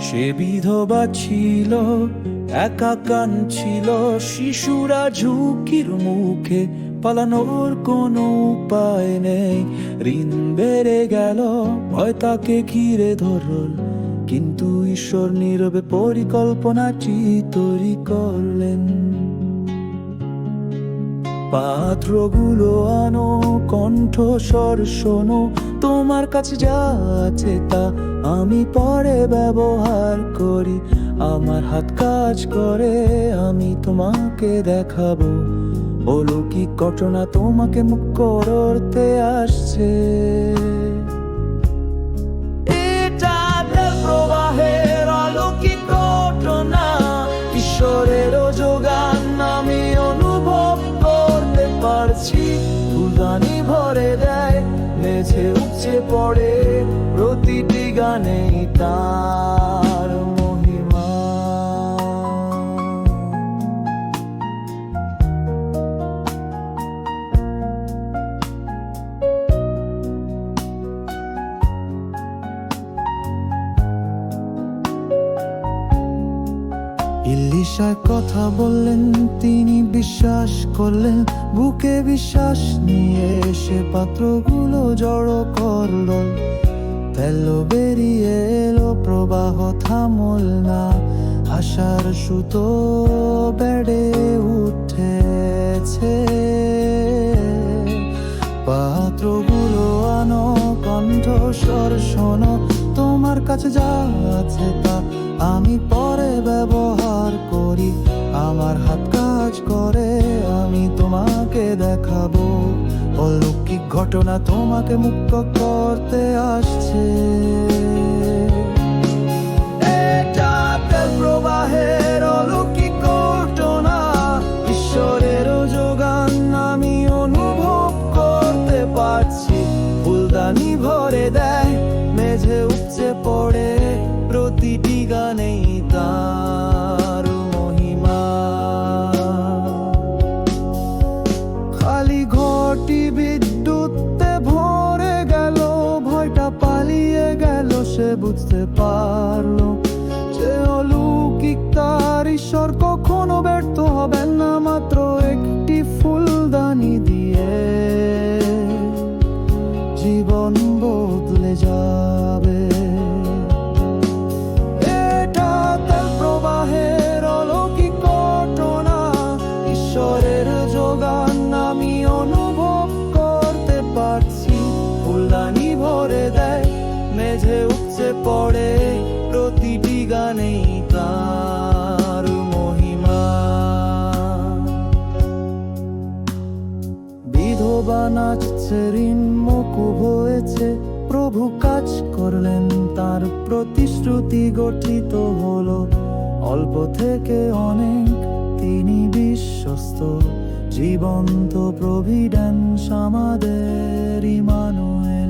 সে বিধবা ছিল, একা ছিল, শিশুরা ঝুঁকির মুখে পালানোর কোনো উপায় নেই। ঋণ বেড়ে গেল, ভয় তাকে ঘিরে ধরল, কিন্তু ঈশ্বর নীরবে পরিকল্পনা তৈরি করলেন। পাত্রগুলো আনো, কণ্ঠস্বর শোনো, তোমার কাছে যা আছে তা আমি পরে ব্যবহার করি। আমার হাত কাজ করে, আমি তোমাকে দেখাবো। অলৌকিক ঘটনা তোমাকে মুখ করতে আসছে। প্রবাহের অলৌকিক ঘটনা ঈশ্বরের যোগান। উপচে পড়ে প্রতিটি গানেই তার। ইলিশার কথা বললেন, তিনি বিশ্বাস করলেন, বুকে বিশ্বাস নিয়ে এসে পাত্রগুলো জড়ো করল। তেল বেরিয়ে এলো, প্রবাহ থামল না আশার সুতো বেড়ে উঠেছে। পাত্রগুলো আনো, কণ্ঠস্বর শোনো, তোমার কাছে যা আছে তা আমি পরে কাজ করে, আমি তোমাকে দেখাবো। অলৌকিক ঘটনা তোমাকে মুক্ত করতে আসছে। প্রবাহের অলৌকিক ঘটনা, ঈশ্বরের যোগান আমি অনুভব করতে পারছি। ফুলদানি ভরে দেয়, মেঝে উপচে পড়ে, প্রতিটি গানেই তার ঘরটি বিদ্যুতে ভরে গেল, ভয়টা পালিয়ে গেল, সে বুঝতে পারল যে অলৌকিক তার ঈশ্বর কখনো ব্যর্থ হবেন না, মাত্র একটি ফুলদানি পড়ে প্রতিটি গানেই তার মহিমা। বিধবা নাচছে ঋণ মকুব হয়েছে, প্রভু কাজ করলেন, তার প্রতিশ্রুতি গঠিত হলো। অল্প থেকে অনেক তিনি বিশ্বস্ত, জীবন্ত প্রভিডেন্স আমাদের ইমানুয়েল